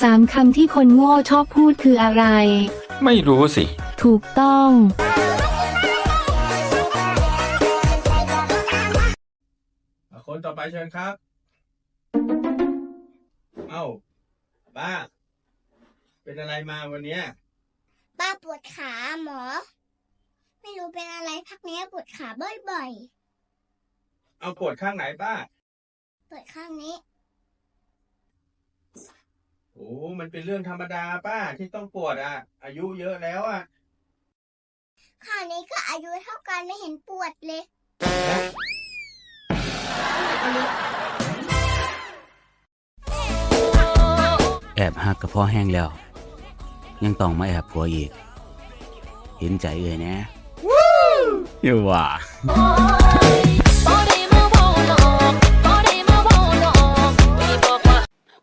สามคำที่คนโง่ชอบพูดคืออะไร ไม่รู้สิ ถูกต้อง อะคนต่อไปเชิญครับ เอ้าป้า เป็นอะไรมาวันเนี้ยป้าปวดขาหมอ ไม่รู้เป็นอะไรพักนี้ปวดขาบ่อยเอาปวดข้างไหนป้า ๆปวดข้างนี้ โอ้ มันเป็นเรื่องธรรมดาป้าที่ต้องปวดอะ อายุเยอะแล้วอะข้างนี้ก็อายุเท่ากันไม่เห็นปวดเลย แอบหักกับพ่อแห้งแล้ว ยังต้องมาแอบผัวอีก เห็นใจเอ่ยแนะอยู่ว่า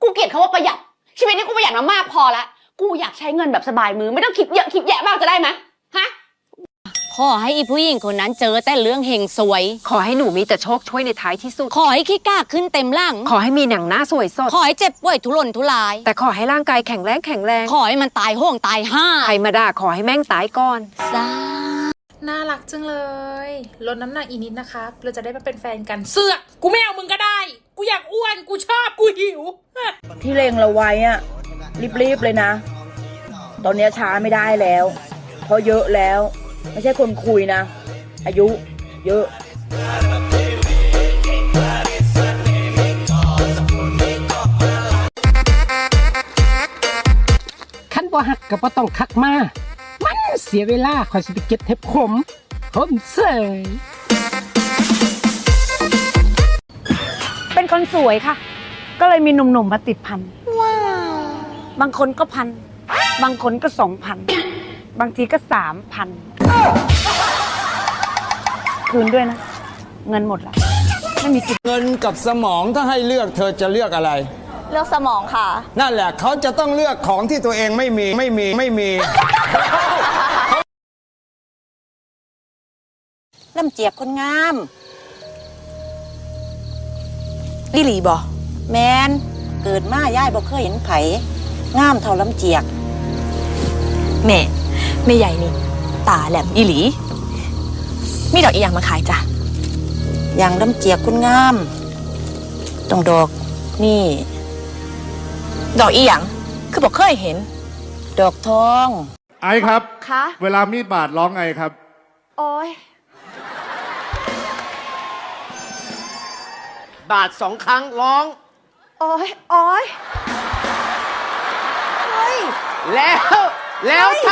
กูเกลียดคำว่าประหยัด ชีวิตนี้กูประหยัดมามากพอแล้วกูอยากใช้เงินแบบสบายมือ ไม่ต้องคิดเยอะคิดแยะมากจะได้ไหมฮะ ขอให้อีผู้หญิงคนนั้นเจอแต่เรื่องเฮงสวย ขอให้หนูมีแต่โชคช่วยในท้ายที่สุด ขอให้ขี้กล้าขึ้นเต็มร่างขอให้มีหนังหน้าสวยสด ขอให้เจ็บป่วยทุรนทุราย แต่ขอให้ร่างกายแข็งแรงแข็งแรง ขอให้มันตายโห้งตายห้าใครมาด่าขอให้แม่งตายก่อนสาน่ารักจังเลย ลดน้ำหนักอีกนิดนะครับเราจะได้มาเป็นแฟนกันเสือกกูไม่เอามึงก็ได้ กูอยากอ้วน กูชอบ กูหิว ที่เลงเราไว้อะรีบๆเลยนะ ตอนเนี้ยช้าไม่ได้แล้ว เพราะเยอะแล้ว ไม่ใช่คนคุยนะ อายุเยอะขั้นบ่หักก็บ่ต้องคักมา มันเสียเวลาคอยสิไปเก็บเห็บขมขมเสยเป็นคนสวยค่ะ ก็เลยมีหนุ่มๆมาติดพันว้าวบางคนก็พัน บางคนก็สองพัน บางทีก็สามพัน คืนด้วยนะ เงินหมดละไม่มีกินเงินกับสมองถ้าให้เลือกเธอจะเลือกอะไร เลือกสมองค่ะ นั่นแหละเขาจะต้องเลือกของที่ตัวเองไม่มีไม่มีไม่มีลำเจียบคนงามลิลีบ่ แมนเกิดมาย่ายบ่เคยเห็นไผงามเท่าลำเจียก แม่แม่ใหญ่นี่ ตาแหลมอีหลี มีดอกอีหยังมาขายจ้ะอย่างลำเจียกคนงามตรงดอกนี่ ดอกอีหยังคือบอกเคยเห็น ดอกทอง ไอครับ คะ เวลามีดบาดร้องไงครับ โอ้ยบาทสองครั้งร้อง โอ้ยโอ้ย แล้วแล้วถ้า